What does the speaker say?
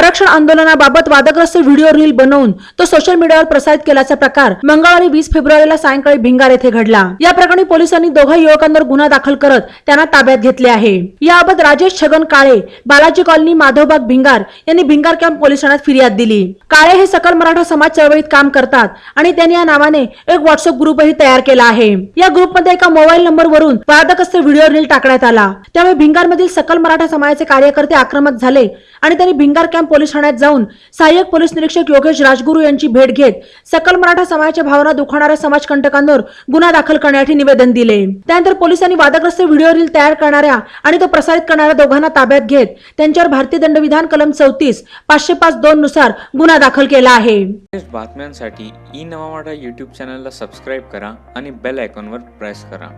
आरक्षण आंदोलनाबाबत वादग्रस्त व्हिडिओ रील बनवून तो सोशल मीडियावर प्रसारित केल्याचा प्रकार मंगळवारी वीस फेब्रुवारीला सायंकाळी भिंगार येथे घडला. या प्रकरणी पोलिसांनी दोघा युवकांवर गुन्हा दाखल करत त्यांना ताब्यात घेतले आहे. याबाबत राजेश छगन काळे बालाजी कॉलनी माधवबाग भिंगार यांनी भिंगार कॅम्प पोलीस ठाण्यात फिर्याद दिली. काळे हे सकल मराठा समाज चळवळीत काम करतात आणि त्यांनी या नावाने एक व्हॉट्सअप ग्रुपही तयार केला आहे. या ग्रुपमध्ये एका मोबाईल नंबरवरून वादग्रस्त व्हिडिओ रील टाकण्यात आला. त्यामुळे भिंगारमधील सकल मराठा समाजाचे कार्यकर्ते आक्रमक झाले आणि त्यांनी भिंगार कॅम्प पोलीस ठाण्यात जाऊन सहाय्यक पोलीस निरीक्षक योगेश राजगुरू यांची भेट घेत सकल मराठा समाजाच्या भावना दुखवणाऱ्या समाजकंटकांवर गुन्हा दाखल करण्यासाठी निवेदन दिले. त्यानंतर पोलिसांनी वादग्रस्त व्हिडिओ रील तयार करणाऱ्या आणि तो प्रसारित करणाऱ्या दोघांना ताब्यात घेत त्यांच्यावर भारतीय दंडविधान कलम चौतीस पाचशे पाच दोन नुसार गुन्हा दाखल केला आहे. बातम्यांसाठी ई नवा मराठा यूट्यूब चॅनलला सबस्क्राईब करा आणि बेल आयकॉनवर प्रेस करा.